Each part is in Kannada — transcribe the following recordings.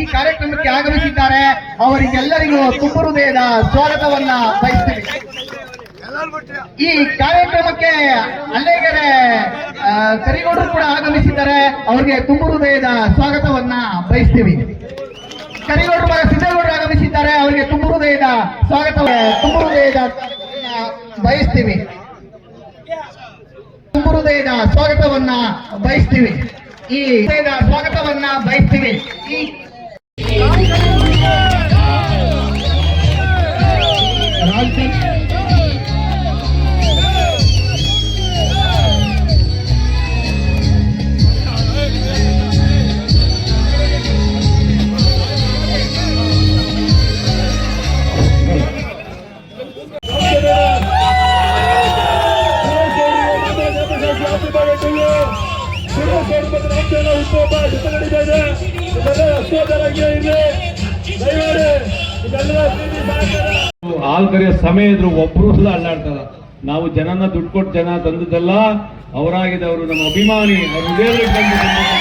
ಈ ಕಾರ್ಯಕ್ರಮಕ್ಕೆ ಆಗಮಿಸಿದ್ದಾರೆ. ಅವರಿಗೆಲ್ಲರಿಗೂ ತುಂಬ ಹೃದಯದ ಸ್ವಾಗತವನ್ನ ಬಯಸ್ತೀವಿ ಈ ಕಾರ್ಯಕ್ರಮಕ್ಕೆ ಅಲ್ಲೇಗೆರೆ ಕರಿಗೌಡರು ಕೂಡ ಆಗಮಿಸಿದ್ದಾರೆ. ಅವರಿಗೆ ತುಂಬ ಹೃದಯದ ಸ್ವಾಗತವನ್ನ ಬಯಸ್ತೀವಿ. ಕರಿಗೌಡರು ಮಗ ಸಿದ್ದೇಗೌಡರು ಆಗಮಿಸಿದ್ದಾರೆ. ಅವರಿಗೆ ತುಂಬ ಹೃದಯದ ಸ್ವಾಗತ ತುಂಬ ಹೃದಯದ ಬಯಸ್ತೀವಿ. ತುಂಬ ಹೃದಯದ ಸ್ವಾಗತವನ್ನ ಬಯಸ್ತೀವಿ. ಈ ಸ್ವಾಗತವನ್ನ ಬಯಸ್ತೀವಿ. ಈ ಹಾಲ್ ಕರೆಯೋ ಸಮಯ ಇದ್ರು ಒಬ್ರು ಸಹ ಅಲ್ಲಾಡ್ತಾರ. ನಾವು ಜನನ ದುಡ್ಡು ಕೊಟ್ಟು ಜನ ತಂದದ್ದೆಲ್ಲ ಅವರಾಗಿದೆ ಅವರು, ನಮ್ಮ ಅಭಿಮಾನಿ.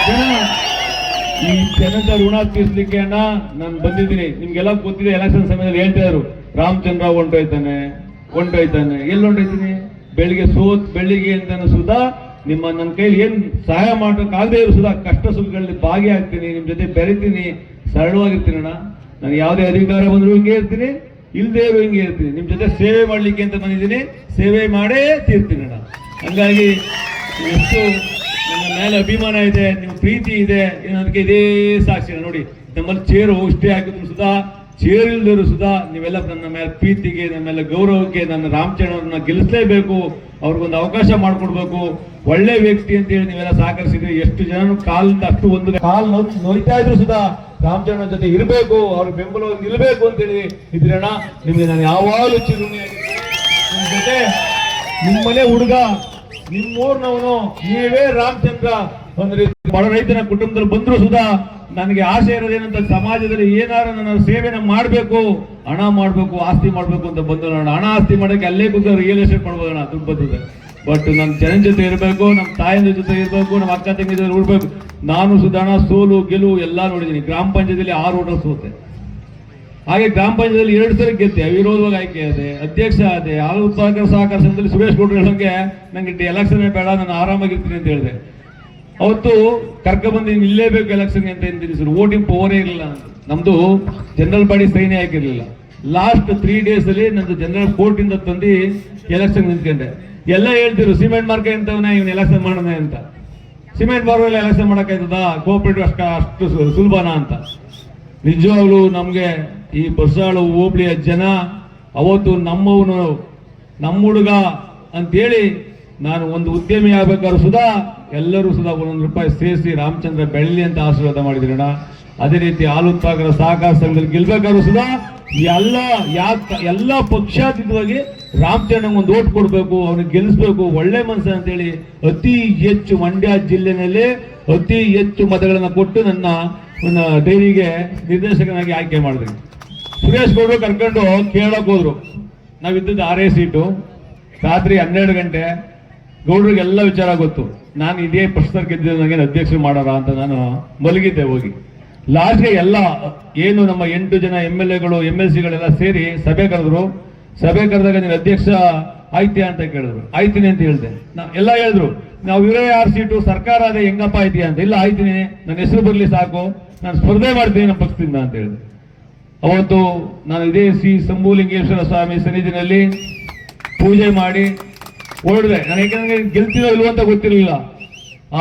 ಜನ, ಈ ಜನದ ಋಣ ತೀರ್ಸ್ಲಿಕ್ಕೆ ಅಣ್ಣ, ನಾನು ಬಂದಿದ್ದೀನಿ. ನಿಮ್ಗೆಲ್ಲ ಗೊತ್ತಿದೆ ಎಲೆಕ್ಷನ್ ಸಮಯದಲ್ಲಿ ಹೇಳ್ತಾ ಇದ್ರು, ರಾಮಚಂದ್ರ ಹೊಂಟೋಯ್ತಾನೆ ಹೊಂಟೋಯ್ತಾನೆ ಎಲ್ಲಿ ಹೊಂಟೋಯ್ತೀನಿ ಬೆಳಿಗ್ಗೆ ಸೋತ್ ಬೆಳಿಗ್ಗೆ ಅಂತ ಸುಧಾ ನಿಮ್ಮ ನನ್ನ ಕೈಲಿ ಏನು ಸಹಾಯ ಮಾಡೋಕ್ಕಾಗದೇ ಇರೋ ಸುಧಾ ಕಷ್ಟ ಸುಖಗಳಲ್ಲಿ ಭಾಗಿಯಾಗ್ತೀನಿ ನಿಮ್ಮ ಜೊತೆ ಬೆರಿತೀನಿ ಸರಳವಾಗಿರ್ತೀನಿ ಅಣ್ಣ ನಾನು ಯಾವುದೇ ಅಧಿಕಾರ ಬಂದರೂ ಹಿಂಗೆ ಇರ್ತೀನಿ ಇರೋ ಹಿಂಗೆ ಇರ್ತೀನಿ. ನಿಮ್ಮ ಜೊತೆ ಸೇವೆ ಮಾಡ್ಲಿಕ್ಕೆ ಅಂತ ಬಂದಿದ್ದೀನಿ. ಸೇವೆ ಮಾಡೇ ತೀರ್ತೀನಿ ಅಣ್ಣ ಹಂಗಾಗಿ ಎಷ್ಟು ನನ್ನ ಮೇಲೆ ಅಭಿಮಾನ ಇದೆ, ನಿಮ್ಮ ಪ್ರೀತಿ ಇದೆ ಅದಕ್ಕೆ ಇದೇ ಸಾಕ್ಷಿ. ನೋಡಿ, ನಮ್ಮಲ್ಲಿ ಚೇರು ಇಷ್ಟೇ ಹಾಕಿದ್ರು ಸುಧಾ ಚೇರ್ ಇಲ್ದಿರು ಸುಧಾ, ನೀವೆಲ್ಲ ನನ್ನ ಮೇಲೆ ಪ್ರೀತಿಗೆ, ನನ್ನ ಮೇಲೆ ಗೌರವಕ್ಕೆ ನನ್ನ ರಾಮಚಂದ್ರವ್ರನ್ನ ಗೆಲ್ಲಿಸಲೇಬೇಕು. ಅವ್ರಿಗೊಂದು ಅವಕಾಶ ಮಾಡ್ಕೊಡ್ಬೇಕು. ಒಳ್ಳೆ ವ್ಯಕ್ತಿ ಅಂತ ಹೇಳಿ ನೀವೆಲ್ಲ ಸಹಕರಿಸಿದ್ರೆ ಎಷ್ಟು ಜನ ಕಾಲಿಂದ ಅಷ್ಟು ಒಂದು ಕಾಲ್ ನೋಯ್ತಾ ಇದ್ರು ಸುಧಾ ರಾಮಚರಣ ಜೊತೆ ಇರಬೇಕು, ಅವ್ರ ಬೆಂಬಲವಾಗಿ ನಿಲ್ಬೇಕು ಅಂತ ಹೇಳಿ ಇದ್ರಣ್ಣ ನಿಮ್ಗೆ ನಾನು ಯಾವಾಗಲೂ ಚಿರುಣಿಯಾಗಿ ಜೊತೆ, ನಿಮ್ಮನೆ ಹುಡುಗ, ನಿಮ್ಮೂರ್ನವನು, ನೀವೇ ರಾಮಚಂದ್ರ. ಒಂದು ಬಡ ರೈತನ ಕುಟುಂಬದಲ್ಲಿ ಬಂದ್ರು ಸುಧಾ ನನಗೆ ಆಸೆ ಇರೋದೇನಂತ ಸಮಾಜದಲ್ಲಿ ಏನಾರು ನನ್ನ ಸೇವೆನ ಮಾಡಬೇಕು, ಹಣ ಮಾಡಬೇಕು, ಆಸ್ತಿ ಮಾಡಬೇಕು ಅಂತ ಬಂದು ನಾನು ಹಣ ಆಸ್ತಿ ಮಾಡೋಕೆ ಅಲ್ಲೇ ಕೂತು ರಿಯಲ್ ಎಸ್ಟೇಟ್ ಮಾಡ್ಬೋದಣ್ಣ ದುಡ್ಡು ಬಂದಿದೆ ಬಟ್ ನನ್ನ ಜನ ಜೊತೆ ಇರಬೇಕು ನಮ್ಮ ತಾಯಿನ ಜೊತೆ ಇರಬೇಕು ನಮ್ಮ ಅಕ್ಕ ತಂಗಿ ಜೊತೆ ಉಳ್ಬೇಕು. ನಾನು ಸುಧಾರಣ ಸೋಲು, ಗೆಲುವು ಎಲ್ಲ ನೋಡಿದ್ದೀನಿ. ಗ್ರಾಮ ಪಂಚಾಯತಿಯಲ್ಲಿ ಆರು ಓಟ ಸೋತೆ. ಹಾಗೆ ಗ್ರಾಮ ಪಂಚಾಯತಿಯಲ್ಲಿ ಎರಡು ಸರಿ ಗೆದ್ದೆ. ಅವಿರೋಧವಾಗಿ ಆಯ್ಕೆ ಆದೆ, ಅಧ್ಯಕ್ಷ ಆದೆ. ಹಾಲು ಉತ್ಪಾದಕರ ಸಹಕಾರ ಸಂಘದಲ್ಲಿ ಸುರೇಶ್ ಗೌಡ್ರು ಹೇಳೋಂಗೆ ನನಗೆ ಎಲೆಕ್ಷನ್ ಬೇಡ, ನಾನು ಆರಾಮಾಗಿರ್ತೀನಿ ಅಂತ ಹೇಳಿದೆ. ಅವತ್ತು ಕರ್ಕ ಬಂದು ನಿಲ್ಲೇಬೇಕು ಎಲೆಕ್ಷನ್ ಅಂತ ಏನು ತಿಳಿಸಿದ್ರು ವೋಟಿಂಗ್ ಪವರೇ ಇರಲಿಲ್ಲ ನಮ್ದು ಜನರಲ್ ಬಾಡಿ ಸೈನೇ ಹಾಕಿರ್ಲಿಲ್ಲ. ಲಾಸ್ಟ್ ತ್ರೀ ಡೇಸ್ ಅಲ್ಲಿ ನಂದು ಜನರಲ್ ಕೋರ್ಟ್ ಇಂದ ತಂದು ಎಲೆಕ್ಷನ್ ನಿಂತ್ಕೊಂಡೆ. ಎಲ್ಲ ಹೇಳ್ತಿರು ಸಿಮೆಂಟ್ ಮಾರ್ಕೆ ಅಂತವನೇ ಇವನ್ ಎಲೆಕ್ಷನ್ ಮಾಡೋಣ ಅಂತ. ಸಿಮೆಂಟ್ ಬಾರ್ವೆಲ್ ಎಲೆಕ್ಷನ್ ಮಾಡೋಕ್ಕಾಯ್ತದ? ಕೋಆಪರೇಟಿವ್ ಅಷ್ಟ ಅಷ್ಟು ಸುಲಭನಾ ಅಂತ. ನಿಜವಾಗ್ಲೂ ನಮ್ಗೆ ಈ ಬಸ್ಸಾಳು ಹೋಬಳಿಯ ಜನ ಅವತ್ತು ನಮ್ಮವನು ನಮ್ಮ ಹುಡುಗ ಅಂತೇಳಿ ನಾನು ಒಂದು ಉದ್ಯಮಿ ಆಗ್ಬೇಕಾದ್ರು ಸುಧಾ ಎಲ್ಲರೂ ಸುಧಾ ಒಂದೊಂದು ರೂಪಾಯಿ ಸೇರಿಸಿ ರಾಮಚಂದ್ರ ಬೆಳ್ಳಿ ಅಂತ ಆಶೀರ್ವಾದ ಅಣ್ಣ. ಅದೇ ರೀತಿ ಹಾಲು ಉತ್ಪಾದಕರ ಸಹಕಾರ ಸಂಘದಲ್ಲಿ ಗೆಲ್ಬೇಕಾದ್ರು ಸುಧಾ ಎಲ್ಲ ಯಾಕ ಎಲ್ಲ ಪಕ್ಷಾತೀತವಾಗಿ ರಾಮಚಂದ್ರ ಒಂದು ಓಟ್ ಕೊಡಬೇಕು, ಅವನಿಗೆ ಗೆಲ್ಲಿಸ್ಬೇಕು, ಒಳ್ಳೆ ಮನಸ್ಸು ಅಂತೇಳಿ ಅತಿ ಹೆಚ್ಚು ಮಂಡ್ಯ ಜಿಲ್ಲೆನಲ್ಲಿ ಅತಿ ಹೆಚ್ಚು ಮತಗಳನ್ನು ಕೊಟ್ಟು ನನ್ನ ನನ್ನ ಡೈರಿಗೆ ನಿರ್ದೇಶಕನಾಗಿ ಆಯ್ಕೆ ಮಾಡಿದ್ರಿ. ಸುರೇಶ್ ಗೌಡ್ರು ಕರ್ಕೊಂಡು ಕೇಳಕ್ ಹೋದ್ರು. ನಾವಿದ್ದದ್ದು ಆರೇ ಸೀಟು. ರಾತ್ರಿ ಹನ್ನೆರಡು ಗಂಟೆ. ಗೌಡ್ರಿಗೆಲ್ಲ ವಿಚಾರ ಗೊತ್ತು. ನಾನು ಇದೇ ಪ್ರಶ್ನೆ ಗೆದ್ದಿದ್ದು ನನಗೆ ಅಧ್ಯಕ್ಷರು ಮಾಡೋಣ ಅಂತ ನಾನು ಮಲಗಿದ್ದೆ ಹೋಗಿ. ಲಾಸ್ಟ್ಗೆ ಎಲ್ಲ, ಏನು ನಮ್ಮ ಎಂಟು ಜನ ಎಂ ಎಲ್ ಎಗಳು ಎಂ ಎಲ್ ಸಿಗಳೆಲ್ಲ ಸೇರಿ ಸಭೆ ಕರೆದ್ರು. ಸಭೆ ಕರೆದಾಗ ನೀನು ಅಧ್ಯಕ್ಷ ಆಯ್ತೀಯ ಅಂತ ಕೇಳಿದ್ರು. ಆಯ್ತೀನಿ ಅಂತ ಹೇಳಿದೆ. ನಾ ಎಲ್ಲ ಹೇಳಿದ್ರು. ನಾವು ಇವರೇ ಆರು ಸೀಟು, ಸರ್ಕಾರ ಅದೇ ಹೆಂಗಪ್ಪ ಆಯ್ತೀಯ ಅಂತ. ಇಲ್ಲ, ಆಯ್ತೀನಿ. ನನ್ನ ಹೆಸರು ಬರಲಿ ಸಾಕು. ನಾನು ಸ್ಪರ್ಧೆ ಮಾಡ್ತೀನಿ ನಮ್ಮ ಪಕ್ಷದಿಂದ ಅಂತ ಹೇಳಿದೆ ಅವತ್ತು ನಾನು ಇದೇ ಸಿ ಶಂಭುಲಿಂಗೇಶ್ವರ ಸ್ವಾಮಿ ಸನ್ನಿಧಿನಲ್ಲಿ ಪೂಜೆ ಮಾಡಿ ಹೊರಡಿದೆ ನಾನು ಯಾಕಂದ್ರೆ ಗೆಲ್ತಿದೋ ಇಲ್ವೋ ಅಂತ ಗೊತ್ತಿರಲಿಲ್ಲ.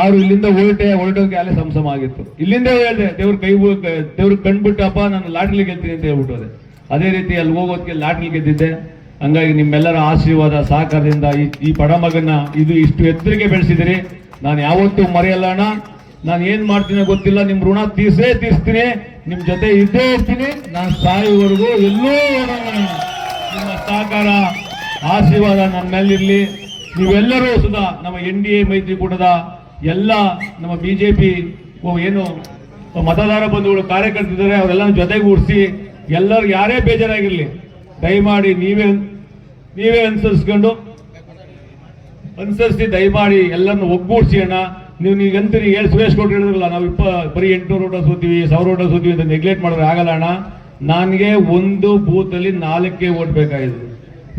ಆರು ಇಲ್ಲಿಂದ ಹೊರಟೆ ಹೊರಟೋಕೆ ಅಲ್ಲೇ ಸಂಸಮ ಆಗಿತ್ತು. ಇಲ್ಲಿಂದ ಹೇಳಿದೆ, ದೇವ್ರ ಕೈ ದೇವ್ರ ಕಂಡ್ಬಿಟ್ಟಪ್ಪ ನಾನು ಲಾಟ್ರಿ ಗೆಲ್ತೀನಿ ಅಂತ ಹೇಳ್ಬಿಟ್ಟು ಅದೇ ರೀತಿ ಅಲ್ಲಿ ಹೋಗೋದಕ್ಕೆ ಲಾಟ್ರಿ ಗೆದ್ದಿದ್ದೆ. ಹಂಗಾಗಿ ನಿಮ್ಮೆಲ್ಲರ ಆಶೀರ್ವಾದ, ಸಹಕಾರದಿಂದ ಈ ಈ ಮಗನ ಇದು ಇಷ್ಟು ಎತ್ತರಿಗೆ ಬೆಳೆಸಿದಿರಿ. ನಾನು ಯಾವತ್ತೂ ಮರೆಯಲ್ಲಣ್ಣ ನಾನು ಏನ್ ಮಾಡ್ತೀನಿ ಗೊತ್ತಿಲ್ಲ. ನಿಮ್ ಋಣ ತೀರ್ಸೇ ತೀರ್ಸ್ತೀನಿ. ನಿಮ್ ಜೊತೆ ಇದ್ದೇ ಇರ್ತೀನಿ. ನಾನು ಸಾಯುವವರೆಗೂ ಎಲ್ಲೂ ನಿಮ್ಮ ಸಹಕಾರ, ಆಶೀರ್ವಾದ ನನ್ನ ಮೇಲಿರ್ಲಿ ನೀವೆಲ್ಲರೂ ಸುಧಾ ನಮ್ಮ ಎನ್ ಡಿ ಎ ಮೈತ್ರಿಕೂಟದ ಎಲ್ಲ ನಮ್ಮ ಬಿಜೆಪಿ ಏನು, ಮತದಾರ ಬಂಧುಗಳು ಕಾರ್ಯಕರ್ತಿದ್ದಾರೆ ಅವರೆಲ್ಲ ಜೊತೆಗೂಡಿಸಿ ಎಲ್ಲರೂ ಯಾರೇ ಬೇಜಾರಾಗಿರಲಿ, ದಯಮಾಡಿ ನೀವೇ ನೀವೇ ಅನುಸರಿಸ್ಕೊಂಡು, ಅನುಸರಿಸಿ ದಯಮಾಡಿ ಎಲ್ಲರನ್ನು ಒಗ್ಗೂಡಿಸಿ ಅಣ್ಣ. ನೀವು ನೀವು ಅಂತೀರಿ ಹೇಳಿ ಸುರೇಶ್ ಗೌಡ್ರು ಹೇಳಿದ್ರಲ್ಲ, ನಾವು ಇಪ್ಪ, ಬರೀ ಎಂಟುನೂರು ರೋಟ ಸೋತೀವಿ ಸಾವಿರ ರೋಟ ಸೋತೀವಿ ಅಂತ ನೆಗ್ಲೆಕ್ಟ್ ಮಾಡಿದ್ರೆ ಆಗಲ್ಲ ಅಣ್ಣ. ನನಗೆ ಒಂದು ಬೂತಲ್ಲಿ ನಾಲ್ಕೇ ಓಟ್ ಬೇಕಾಗಿದೆ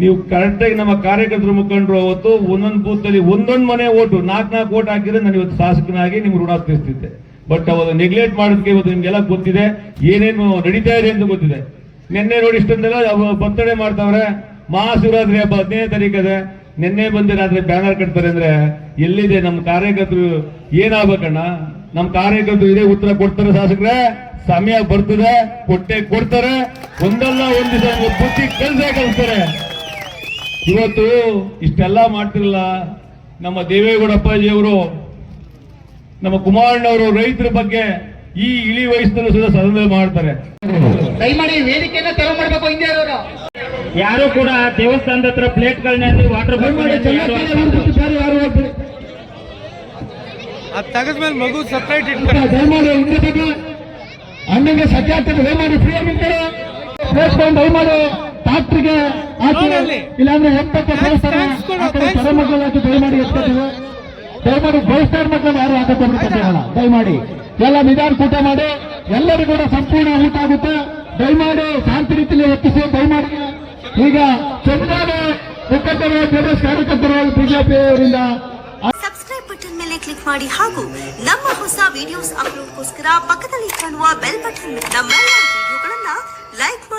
ನೀವು ಕರೆಕ್ಟಾಗಿ ನಮ್ಮ ಕಾರ್ಯಕರ್ತರು ಮುಖಂಡರು ಅವತ್ತು ಒಂದೊಂದು ಬೂತಲ್ಲಿ ಒಂದೊಂದು ಮನೆ ಓಟು, ನಾಲ್ಕು ನಾಲ್ಕು ಓಟ್ ಹಾಕಿದ್ರೆ ನಾನು ಇವತ್ತು ಶಾಸಕನಾಗಿ ನಿಮ್ಗೆ ಋಣ ತೀರಿಸ್ತಿದ್ದೆ ಬಟ್ ಅವತ್ತು ನೆಗ್ಲೆಕ್ಟ್ ಮಾಡೋದಕ್ಕೆ ಇವತ್ತು ನಿಮ್ಗೆಲ್ಲ ಗೊತ್ತಿದೆ, ಏನೇನು ನಡೀತಾ ಇದೆ ಅಂತ ಗೊತ್ತಿದೆ. ನಿನ್ನೆ ನೋಡಿ ಇಷ್ಟೊಂದೆಲ್ಲ ಬರ್ತಡೇ ಮಾಡ್ತಾವ್ರೆ, ಮಹಾಶಿವರಾತ್ರಿ ಹಬ್ಬ ಹದಿನೈದು ತಾರೀಕದೆ ನಿನ್ನೆ ಬಂದು ರಾತ್ರಿ ಬ್ಯಾನರ್ ಕಟ್ತಾರೆ ಅಂದ್ರೆ ಎಲ್ಲಿದೆ ನಮ್ಮ ಕಾರ್ಯಕರ್ತರು? ಏನಾಗ್ಬೇಕಣ್ಣ? ನಮ್ಮ ಕಾರ್ಯಕರ್ತರು ಇದೇ ಉತ್ತರ ಕೊಡ್ತಾರೆ ಶಾಸಕರೇ, ಸಮಯ ಬರ್ತದೆ, ಕೊಟ್ಟೆ ಕೊಡ್ತಾರೆ. ಒಂದಲ್ಲ ಒಂದು ದಿವಸ ಬುದ್ಧಿ ಕೆಲಸ ಇವತ್ತು ಇಷ್ಟೆಲ್ಲ ಮಾಡ್ತಿರಲ್ಲ ನಮ್ಮ ದೇವೇಗೌಡ ಅಪ್ಪಾಜಿಯವರು ನಮ್ಮ ಕುಮಾರಣ್ಣವರು ರೈತರ ಬಗ್ಗೆ ಈ ಇಳಿ ವಯಸ್ಸಿನಲ್ಲೂ ಸುದ ಸದನ ಮಾಡ್ತಾರೆ. ದಯಮಾಡಿ ವೇದಿಕೆಯನ್ನ ತೆರವು ಮಾಡಬೇಕು ಹಿಂದೆ ಯಾರು ಕೂಡ ದೇವಸ್ಥಾನದ ಹತ್ರ ಪ್ಲೇಟ್ಗಳನ್ನ ವಾಟರ್ ತೆಗೆದ್ಮೇಲೆ ಮಗು ಸಪ್ರೇಟ್ ಇಟ್ಕೊಂಡು ದಯಮಾಡಿ ಅಣ್ಣಂಗೆ ಸತ್ಯಾರ್ಥಿ ದಯಮಾಡಿ ಫ್ರೀ ಆಗಿ ದಯಮಾಡಿ. ನೋಡಲ್ಲಿ. ಇಲ್ಲಾಂದ್ರೆ ಎಂಬತ್ತು ಕಳಿಸ್ತಾರೆ thanks ಕೊಡು, ಆ ಕಡೆ thanks. ಸರ ಮಕ್ಕಳು ಹಾಕಿ ದಯಮಾಡಿ ಎತ್ಕೊತೀವಿ. ದಯಮಾಡಿ ಬಯಸ್ತಾರ ಮಕ್ಕಳನ್ನ ಯಾರು ಹಾಕೋಲ್ಲ ದಯಮಾಡಿ. ಎಲ್ಲ ನಿಧಾನ ಕೂಟ ಮಾಡಿ. ಎಲ್ಲರಿಗೂ ಕೂಡ ಸಂಪೂರ್ಣ ಊಟ ಆಗುತ್ತೆ. ದಯಮಾಡಿ ಶಾಂತಿ ರೀತಿಯಲ್ಲಿ ಎತ್ತಿಸಿ ದಯಮಾಡಿ. ಈಗ ಮುಖಂಡರು ಜೆಡಿಎಸ್ ಕಾರ್ಯಕರ್ತರು ಬಿಜೆಪಿ ಅವರಿಂದ ಸಬ್ಸ್ಕ್ರೈಬ್ ಬಟನ್ ಮೇಲೆ ಕ್ಲಿಕ್ ಮಾಡಿ ಹಾಗೂ ನಮ್ಮ ಹೊಸ ವಿಡಿಯೋಸ್ ಅಪ್ಲೋಡ್ಗೋಸ್ಕರ ಪಕ್ಕದಲ್ಲಿ ಕಾಣುವ ಬೆಲ್ ಬಟನ್ ನಮ್ಮ ವಿಡಿಯೋಗಳನ್ನ